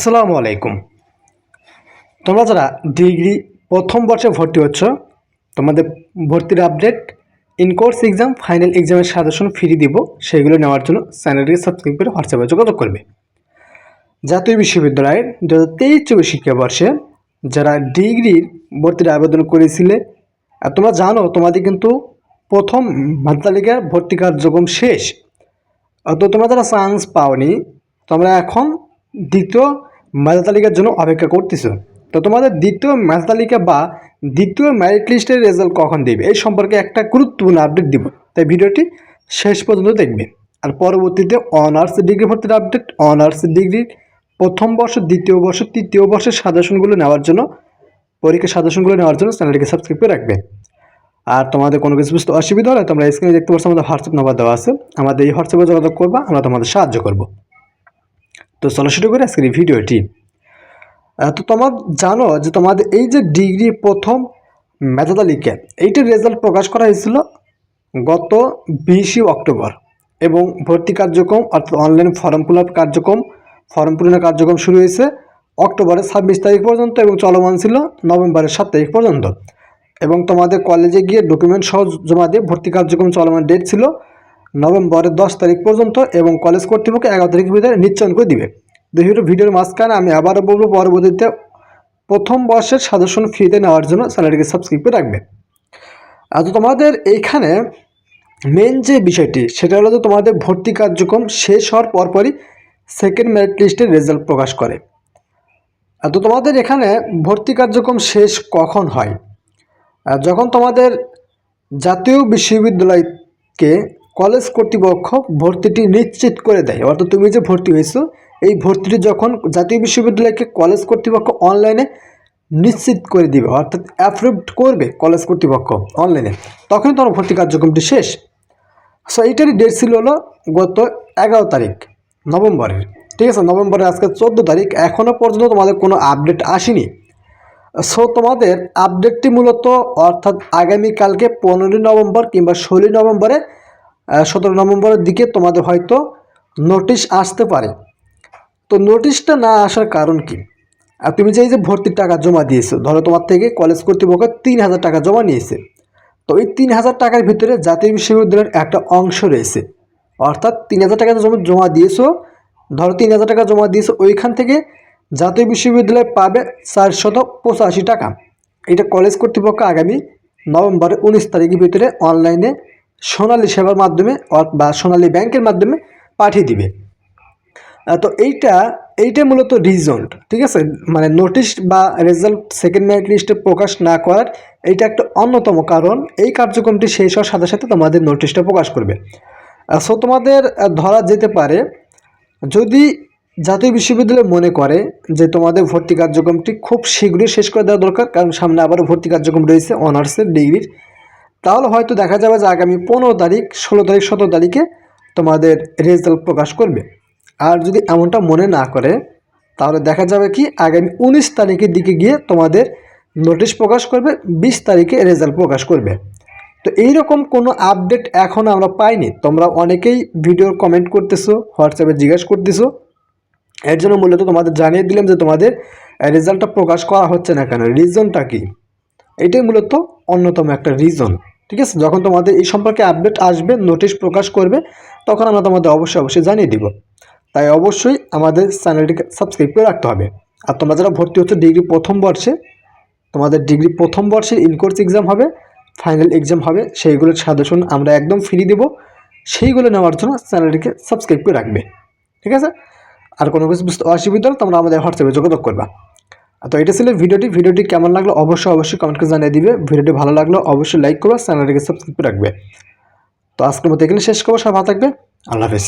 আসসালামু আলাইকুম। তোমরা যারা ডিগ্রি প্রথম বর্ষে ভর্তি হচ্ছ, তোমাদের ভর্তির update in course exam final এক্সামের সাজেশন ফ্রি দিব, সেগুলো নেওয়ার জন্য চ্যানেলটিকে সাবস্ক্রাইব করে হোয়াটসঅ্যাপে যোগাযোগ করবে। জাতীয় বিশ্ববিদ্যালয়ের দু হাজার তেইশ চব্বিশ শিক্ষাবর্ষে যারা ডিগ্রির ভর্তির আবেদন করেছিলে, আর তোমরা জানো তোমাদের কিন্তু প্রথম মাধ্যমিকের ভর্তি কার্যক্রম শেষ তো তোমরা যারা চান্স পাওনি, তোমরা এখন দ্বিতীয় মেধা তালিকার জন্য অপেক্ষা করতেছো। তো তোমাদের দ্বিতীয় মেধা তালিকা বা দ্বিতীয় মেরিট লিস্টের রেজাল্ট কখন দেবে? এই সম্পর্কে একটা গুরুত্বপূর্ণ আপডেট দিব। তাই ভিডিওটি শেষ পর্যন্ত দেখবে। আর পরবর্তীতে অনার্স ডিগ্রি ভর্তির আপডেট অনার্স ডিগ্রির প্রথম বর্ষ, দ্বিতীয় বর্ষ, তৃতীয় বর্ষের সাজেশনগুলো নেওয়ার জন্য, পরীক্ষার সাজেশনগুলো নেওয়ার জন্য চ্যানেলটিকে সাবস্ক্রাইব করে রাখবে। আর তোমাদের কোনো কিছু বুঝতে অসুবিধা হলে তোমরা স্ক্রিনে দেখতে পাচ্ছ আমাদের হোয়াটসঅ্যাপ নাম্বার দেওয়া আছে। আমাদের এই হোয়াটসঅ্যাপে যোগাযোগ করবা, আমরা তোমাদের সাহায্য করব। তো চলো শুরু করে আজকের ভিডিওটি। তো তোমার জানো যে তোমাদের এই যে ডিগ্রি প্রথম মেধা তালিকা এইটার রেজাল্ট প্রকাশ করা হয়েছিল গত বিশে অক্টোবর এবং ভর্তি কার্যক্রম অর্থাৎ অনলাইন ফর্ম ফিল কার্যক্রম ফর্ম পূরণের কার্যক্রম শুরু হয়েছে অক্টোবরের ছাব্বিশ তারিখ পর্যন্ত এবং চলমান ছিল নভেম্বরের সাত তারিখ পর্যন্ত। এবং তোমাদের কলেজে গিয়ে ডকুমেন্ট সহ জমা দিয়ে ভর্তি কার্যক্রম চলমান ডেট ছিল নভেম্বরের দশ তারিখ পর্যন্ত এবং কলেজ কর্তৃপক্ষ এগারো তারিখের ভিতরে নিশ্চয়ন করে দিবে। ভিডিও ভিডিওর মাঝখানে আমি আবারও বলব, পরবর্তীতে প্রথম বর্ষের সাজেশন ফ্রিতে নেওয়ার জন্য চ্যানেলটিকে সাবস্ক্রাইব করে রাখবে আর তোমাদের এইখানে মেন যে বিষয়টি, সেটা হলো তোমাদের ভর্তি কার্যক্রম শেষ হওয়ার পরপরই সেকেন্ড মেরিট লিস্টের রেজাল্ট প্রকাশ করে। তো তোমাদের এখানে ভর্তি কার্যক্রম শেষ কখন হয়? যখন তোমাদের জাতীয় বিশ্ববিদ্যালয়কে কলেজ কর্তৃপক্ষ ভর্তিটি নিশ্চিত করে দেয়। অর্থাৎ তুমি যে ভর্তি হয়েছো, এই ভর্তিটি যখন জাতীয় বিশ্ববিদ্যালয়কে কলেজ কর্তৃপক্ষ অনলাইনে নিশ্চিত করে দিবে, অর্থাৎ অ্যাপ্রুভড করবে কলেজ কর্তৃপক্ষ অনলাইনে তখনই তোমার ভর্তি কার্যক্রমটি শেষ। সো এইটারই ডেট ছিল হলো গত এগারো তারিখ, নভেম্বরের। ঠিক আছে, নভেম্বরের আজকে চোদ্দ তারিখ এখনও পর্যন্ত তোমাদের কোনো আপডেট আসেনি। সো তোমাদের আপডেটটি মূলত অর্থাৎ আগামীকালকে পনেরোই নভেম্বর কিংবা ষোলোই নভেম্বরে সতেরো নভেম্বরের দিকে তোমাদের হয়তো নোটিশ আসতে পারে। তো নোটিশটা না আসার কারণ কি? আর তুমি যে এই যে ভর্তির টাকা জমা দিয়েছ, ধরো তোমার থেকে কলেজ কর্তৃপক্ষ তিন হাজার টাকা জমা নিয়েছে। তো এই তিন হাজার টাকার ভিতরে জাতীয় বিশ্ববিদ্যালয়ের একটা অংশ রয়েছে। অর্থাৎ তিন হাজার টাকা জমা জমা দিয়েছ, ধরো তিন হাজার টাকা জমা দিয়েছ, ওইখান থেকে জাতীয় বিশ্ববিদ্যালয় পাবে চারশত পঁচাশি টাকা। এটা কলেজ কর্তৃপক্ষ আগামী নভেম্বরের উনিশ তারিখের ভিতরে অনলাইনে সোনালী সেবার মাধ্যমে বা সোনালী ব্যাংকের মাধ্যমে পাঠিয়ে দিবে। তো এইটা এইটা মূলত রিজন ঠিক আছে? মানে নোটিশ বা রেজাল্ট সেকেন্ড মেরিট লিস্টে প্রকাশ না করার এইটা একটা অন্যতম কারণ। এই কার্যক্রমটি শেষ হওয়ার সাথে সাথে তোমাদের নোটিশটা প্রকাশ করবে। সো তোমাদের ধরা যেতে পারে, যদি জাতীয় বিশ্ববিদ্যালয় মনে করে যে তোমাদের ভর্তি কার্যক্রমটি খুব শীঘ্রই শেষ করে দেওয়া দরকার, কারণ সামনে আবারও ভর্তি কার্যক্রম রয়েছে অনার্সের ডিগ্রির তাহলে হয়তো দেখা যাবে যে আগামী পনেরো তারিখ, ষোলো তারিখ, সতেরো তারিখে তোমাদের রেজাল্ট প্রকাশ করবে। আর যদি এমনটা মনে না করে, তাহলে দেখা যাবে কি আগামী উনিশ তারিখের দিকে গিয়ে তোমাদের নোটিশ প্রকাশ করবে, বিশ তারিখে রেজাল্ট প্রকাশ করবে। তো এইরকম কোনো আপডেট এখন আমরা পাইনি। তোমরা অনেকেই ভিডিওর কমেন্ট করতেছো হোয়াটসঅ্যাপে জিজ্ঞাসা করতেছো। এর জন্য মূলত তোমাদের জানিয়ে দিলাম যে তোমাদের রেজাল্টটা প্রকাশ করা হচ্ছে না কেন রিজনটা কি? এটাই মূলত অন্যতম একটা রিজন ঠিক আছে? যখন তোমাদের এই সম্পর্কে আপডেট আসবে নোটিশ প্রকাশ করবে, তখন আমরা তোমাদের অবশ্যই অবশ্যই জানিয়ে দিব। তাই অবশ্যই আমাদের চ্যানেলটিকে সাবস্ক্রাইব করে রাখতে হবে। আর তোমরা যারা ভর্তি হচ্ছে ডিগ্রি প্রথম বর্ষে, তোমাদের ডিগ্রি প্রথম বর্ষের ইনকোর্স এক্সাম হবে ফাইনাল এক্সাম হবে, সেইগুলোর সাজেশন আমরা একদম ফ্রি দেবো। সেইগুলো নেওয়ার জন্য চ্যানেলটিকে সাবস্ক্রাইব করে রাখবে। ঠিক আছে? আর কোনো কিছু বুঝতে অসুবিধা হলে তোমরা আমাদের হোয়াটসঅ্যাপে যোগাযোগ করবা। তো এটা ছিল ভিডিওটি। ভিডিওটি কেমন লাগল অবশ্যই অবশ্যই কমেন্ট করে জানিয়ে দিবে। ভিডিওটি ভালো লাগল অবশ্যই লাইক করবে, চ্যানেলটিকে সাবস্ক্রাইব করে রাখবে। তো আজকের মতো এখানে শেষ করব। সব ভালো থাকবে আল্লাহ হাফেজ।